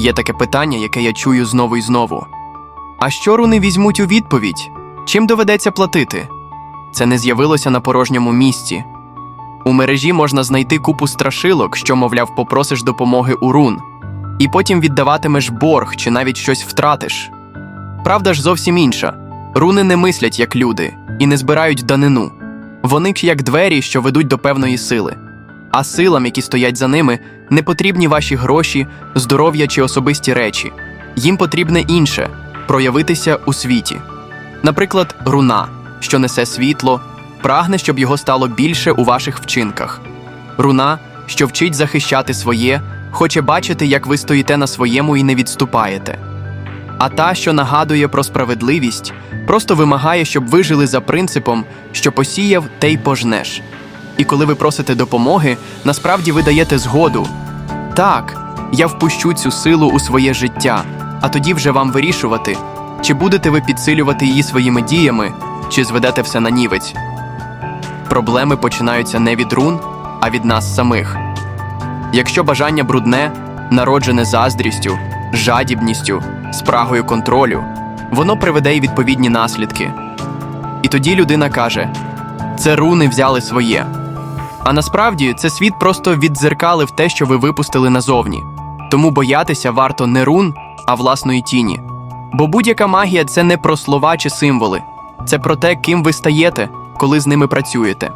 Є таке питання, яке я чую знову і знову. А що руни візьмуть у відповідь? Чим доведеться платити? Це не з'явилося на порожньому місці. У мережі можна знайти купу страшилок, що, мовляв, попросиш допомоги у рун, і потім віддаватимеш борг чи навіть щось втратиш. Правда ж зовсім інша. Руни не мислять як люди і не збирають данину. Вони як двері, що ведуть до певної сили. А силам, які стоять за ними, не потрібні ваші гроші, здоров'я чи особисті речі. Їм потрібне інше проявитися у світі. Наприклад, руна, що несе світло, прагне, щоб його стало більше у ваших вчинках. Руна, що вчить захищати своє, хоче бачити, як ви стоїте на своєму і не відступаєте. А та, що нагадує про справедливість, просто вимагає, щоб ви жили за принципом, що посіяв, те й пожнеш. І коли ви просите допомоги, насправді ви даєте згоду. Так, я впущу цю силу у своє життя, а тоді вже вам вирішувати, чи будете ви підсилювати її своїми діями, чи зведете все на нівець. Проблеми починаються не від рун, а від нас самих. Якщо бажання брудне, народжене заздрістю, жадібністю, спрагою контролю, воно приведе й відповідні наслідки. І тоді людина каже: це руни взяли своє. А насправді це світ просто віддзеркалив те, що ви випустили назовні. Тому боятися варто не рун, а власної тіні. Бо будь-яка магія це не про слова чи символи, це про те, ким ви стаєте, коли з ними працюєте.